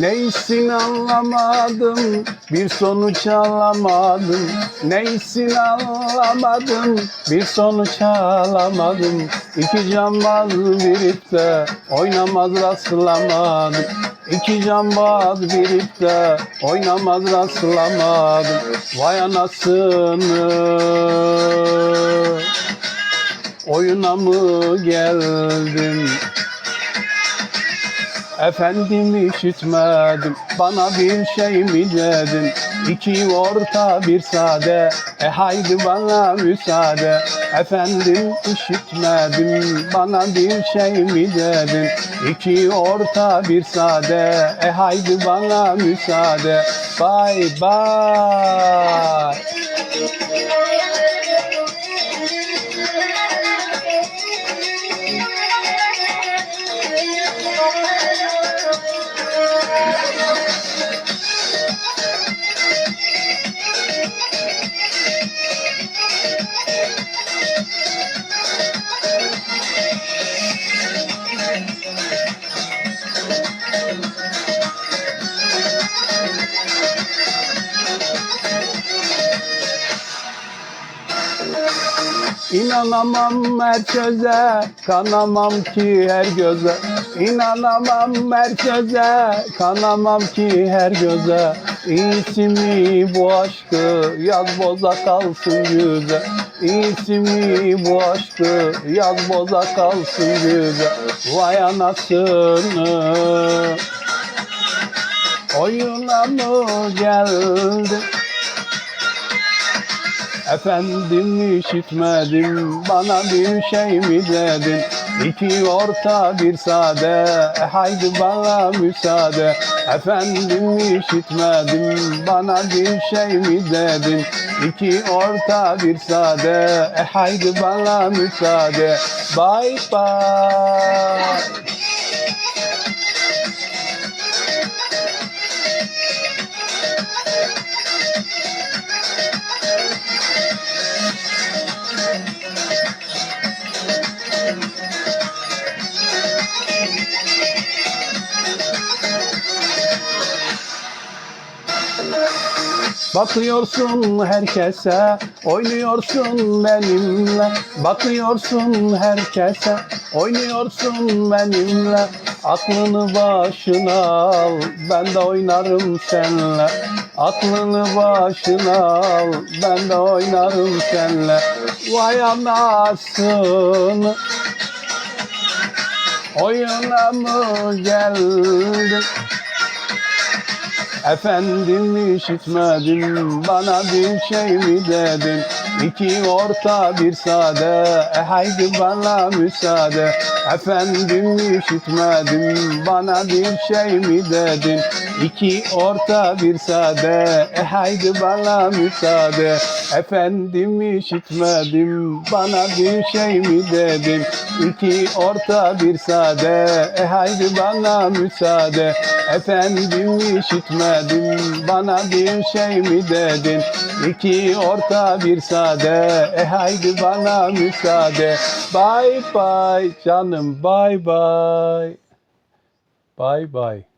Neysin anlamadım bir sonuç alamadım. Neysin anlamadım bir sonuç alamadım. İki cambaz birip de oynamaz rastlamadım. İki cambaz birip de oynamaz rastlamadım. Vay anasını. Oyuna mı geldim Efendim işitmedim bana bir şey mi dedin? İki orta bir sade. E haydi bana müsaade. Efendim işitmedim bana bir şey mi dedin? İki orta bir sade. E haydi bana müsaade. Bye bye İnanamam merkeze, kanamam ki her göze. İnanamam merkeze, kanamam ki her göze. İyisi bu aşkı, yaz boza kalsın yüze. İyisi bu aşkı, yaz boza kalsın yüze. Vay anasını, oyuna mı geldi? Efendim işitmedim bana bir şey mi dedin? İki orta bir sade. E haydi bana müsaade. Efendim işitmedim bana bir şey mi dedin? İki orta bir sade. E haydi bana müsaade. Bye bye Bakıyorsun herkese, oynuyorsun benimle. Bakıyorsun herkese, oynuyorsun benimle. Aklını başına al, ben de oynarım seninle. Aklını başına al, ben de oynarım seninle. Vay anasını, oyuna mı geldin? Efendim işitmedim bana bir şey mi dedin? İki orta bir sade. E haydi bana müsaade. Efendim işitmedim bana bir şey mi dedin? İki orta bir sade. E haydi bana müsaade. Efendim işitmedim bana bir şey mi dedin İki orta bir sade. E haydi bana müsaade. Efendim işitmedim bana bir şey mi dedin? İki orta bir sade. E haydi bana müsaade. Bye bye canım bye bye Bye bye